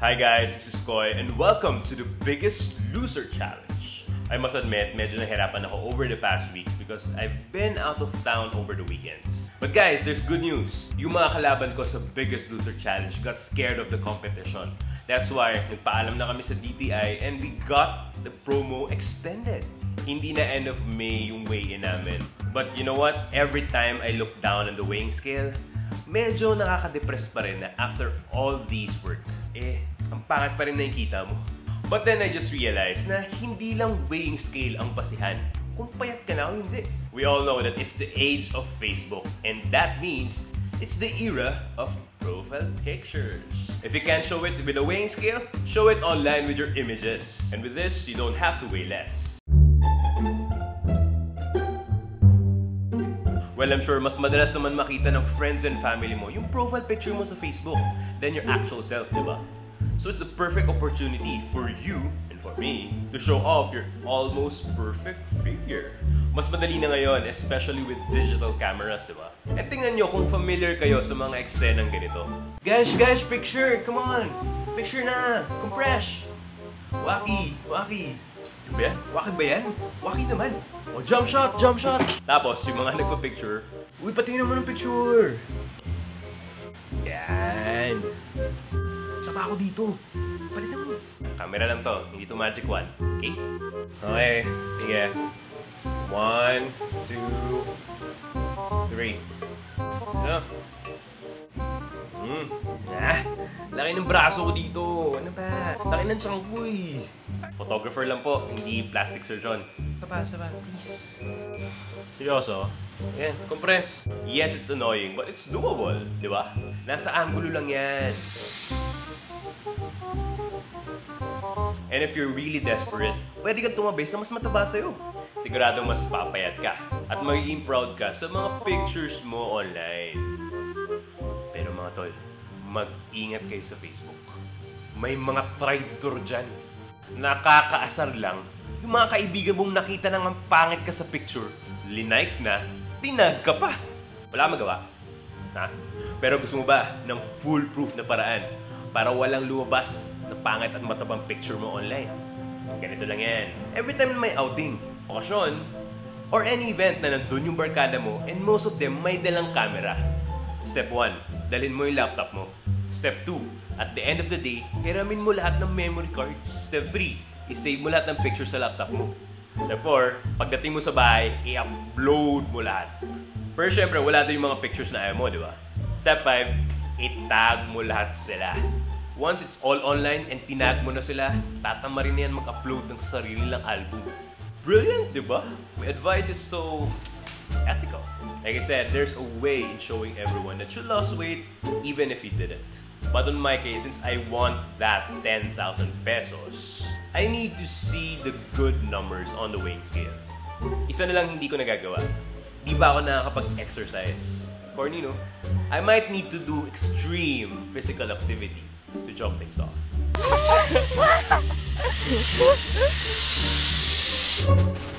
Hi guys, this is Koy and welcome to the Biggest Loser Challenge. I must admit, medyo nahirapan ako over the past week because I've been out of town over the weekends. But guys, there's good news. Yung mga kalaban ko sa Biggest Loser Challenge got scared of the competition. That's why nagpaalam na kami sa DTI and we got the promo extended. Hindi na end of May yung weigh-in namin. But you know what? Every time I look down on the weighing scale, medyo nakaka-depress pa rin na after all these work, eh, ang pangit pa rin nakikita mo. But then I just realized na hindi lang weighing scale ang basihan kung payat ka na o hindi. We all know that it's the age of Facebook and that means it's the era of profile pictures. If you can't show it with a weighing scale, show it online with your images. And with this, you don't have to weigh less. Well, I'm sure mas madalas naman makita ng friends and family mo yung profile picture mo sa Facebook than your actual self, di ba? So it's a perfect opportunity for you and for me to show off your almost perfect figure. Mas madali na ngayon, especially with digital cameras, di ba? At tingnan nyo kung familiar kayo sa mga eksenang ganito. Guys, guys, picture! Come on! Picture na! Compress! Waki! Waki! Ano ba yan? Waki ba yan? Waki naman! O, jump shot! Jump shot! Tapos, yung mga nagpa-picture, Uy, pati naman ng picture! Yan! Tapa ako dito. Palitan mo. Camera lang to. Hindi to magic one. Okay? Okay. Sige. One, two, three. Ano? Hmm. Ah, laki ng braso ko dito. Ano ba? Laki ng eh. Photographer lang po, hindi plastic surgeon. Saba, saba, please. Seryoso? Yan, compress. Yes, it's annoying, but it's doable, di ba? Nasa angulo lang yan. And if you're really desperate, pwede kang tumabay sa mas mataba sa'yo. Sigurado mas papayat ka at magiging proud ka sa mga pictures mo online. Pero mga tol, mag-ingat kayo sa Facebook. May mga traitor dyan. Nakakaasar lang. Yung mga kaibigan mong nakita nang ang pangit ka sa picture, linike na, tinag ka pa. Wala magawa. Ha? Pero gusto mo ba ng foolproof na paraan para walang lumabas na pangit at matabang picture mo online? Ganito lang yan. Every time na may outing, okasyon, or any event na nandun yung barkada mo and most of them may dalang camera. Step 1, dalhin mo yung laptop mo. Step 2, at the end of the day, hiramin mo lahat ng memory cards. Step 3, isave mo lahat ng pictures sa laptop mo. Step 4, pagdating mo sa bahay, i-upload mo lahat. Pero syempre, wala doon yung mga pictures na ayaw mo, di ba? Step 5, itag mo lahat sila. Once it's all online and tinag mo na sila, tatama rin na yan mag-upload ng sarili nilang album. Brilliant, di ba? My advice is so ethical. Like I said, there's a way in showing everyone that you lost weight even if you didn't. But in my case, since I want that 10,000 pesos, I need to see the good numbers on the weighing scale. Isa na lang hindi ko nagagawa. Di ba ako nakakapag-exercise? Corny, no? I might need to do extreme physical activity to jump things off.